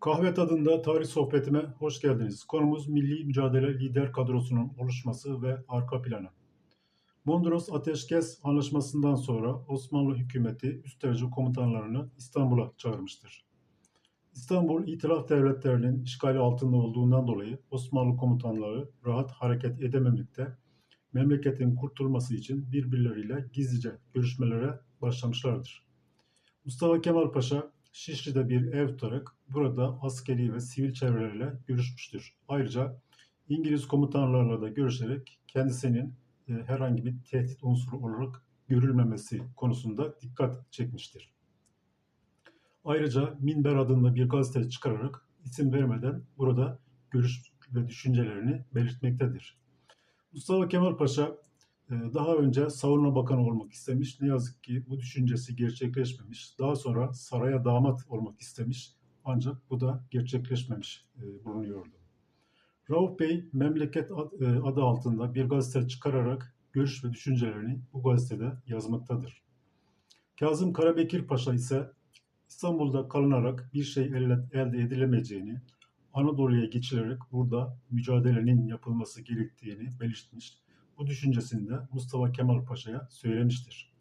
Kahve tadında tarih sohbetime hoş geldiniz. Konumuz milli mücadele lider kadrosunun oluşması ve arka planı. Mondros Ateşkes Anlaşması'ndan sonra Osmanlı hükümeti üst derece komutanlarını İstanbul'a çağırmıştır. İstanbul itilaf devletlerinin işgali altında olduğundan dolayı Osmanlı komutanları rahat hareket edememekte, memleketin kurtulması için birbirleriyle gizlice görüşmelere başlamışlardır. Mustafa Kemal Paşa Şişli'de bir ev tutarak burada askeri ve sivil çevrelerle görüşmüştür. Ayrıca İngiliz komutanlarla da görüşerek kendisinin e, herhangi bir tehdit unsuru olarak görülmemesi konusunda dikkat çekmiştir. Ayrıca Minber adında bir gazete çıkararak isim vermeden burada görüş ve düşüncelerini belirtmektedir. Mustafa Kemal Paşa daha önce savunma bakanı olmak istemiş. Ne yazık ki bu düşüncesi gerçekleşmemiş. Daha sonra saraya damat olmak istemiş. Ancak bu da gerçekleşmemiş e, bulunuyordu. Rauf Bey memleket e, adı altında bir gazete çıkararak görüş ve düşüncelerini bu gazetede yazmaktadır. Kazım Karabekir Paşa ise İstanbul'da kalınarak bir şey elde edilemeyeceğini, Anadolu'ya geçilerek burada mücadelenin yapılması gerektiğini belirtmiş. Bu düşüncesini de Mustafa Kemal Paşa'ya söylemiştir.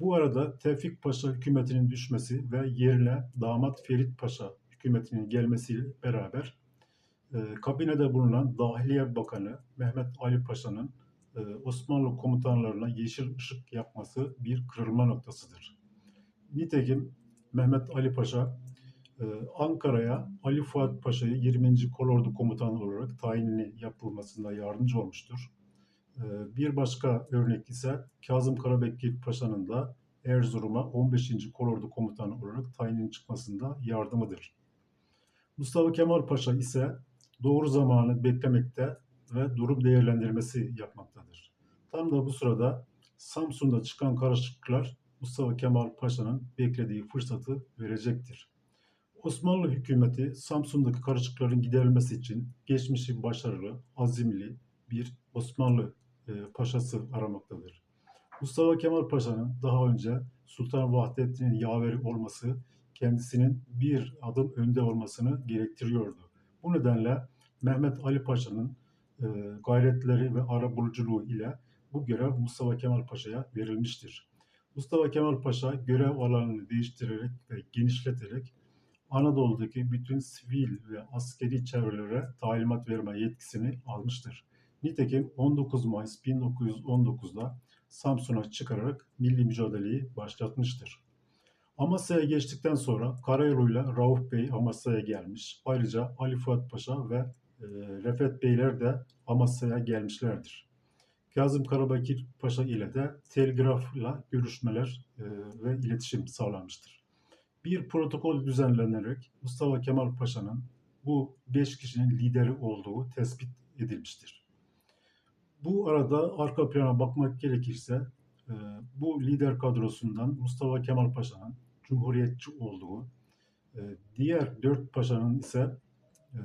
Bu arada Tevfik Paşa hükümetinin düşmesi ve yerine damat Ferit Paşa hükümetinin gelmesiyle beraber e, kabinede bulunan Dahiliye Bakanı Mehmet Ali Paşa'nın e, Osmanlı komutanlarına yeşil ışık yapması bir kırılma noktasıdır. Nitekim Mehmet Ali Paşa e, Ankara'ya Ali Fuat Paşa'yı 20. Kolordu Komutanı olarak tayinini yapılmasında yardımcı olmuştur. E, bir başka örnek ise Kazım Karabekir Paşa'nın da Erzurum'a 15. Kolordu Komutanı olarak tayinin çıkmasında yardımıdır. Mustafa Kemal Paşa ise doğru zamanı beklemekte ve durum değerlendirmesi yapmaktadır. Tam da bu sırada Samsun'da çıkan karışıklıklar Mustafa Kemal Paşa'nın beklediği fırsatı verecektir. Osmanlı hükümeti Samsun'daki karışıkların giderilmesi için geçmişi başarılı, azimli bir Osmanlı e, paşası aramaktadır. Mustafa Kemal Paşa'nın daha önce Sultan Vahdettin'in yaveri olması kendisinin bir adım önde olmasını gerektiriyordu. Bu nedenle Mehmet Ali Paşa'nın e, gayretleri ve arabuluculuğu ile bu görev Mustafa Kemal Paşa'ya verilmiştir. Mustafa Kemal Paşa görev alanını değiştirerek ve genişleterek Anadolu'daki bütün sivil ve askeri çevrelere talimat verme yetkisini almıştır. Nitekim 19 Mayıs 1919'da Samsun'a çıkararak milli mücadeleyi başlatmıştır. Amasya'ya geçtikten sonra karayoluyla Rauf Bey Amasya'ya gelmiş. Ayrıca Ali Fuat Paşa ve e, Refet Beyler de Amasya'ya gelmişlerdir. Kazım Karabekir Paşa ile de telgrafla görüşmeler e, ve iletişim sağlanmıştır. Bir protokol düzenlenerek Mustafa Kemal Paşa'nın bu beş kişinin lideri olduğu tespit edilmiştir. Bu arada arka plana bakmak gerekirse e, bu lider kadrosundan Mustafa Kemal Paşa'nın cumhuriyetçi olduğu, e, diğer dört paşanın ise e,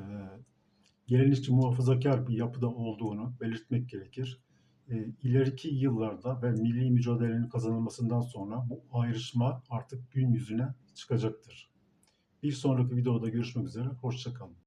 gelenekçi muhafazakar bir yapıda olduğunu belirtmek gerekir. İleriki yıllarda ve milli mücadelenin kazanılmasından sonra bu ayrışma artık gün yüzüne çıkacaktır. Bir sonraki videoda görüşmek üzere, hoşçakalın.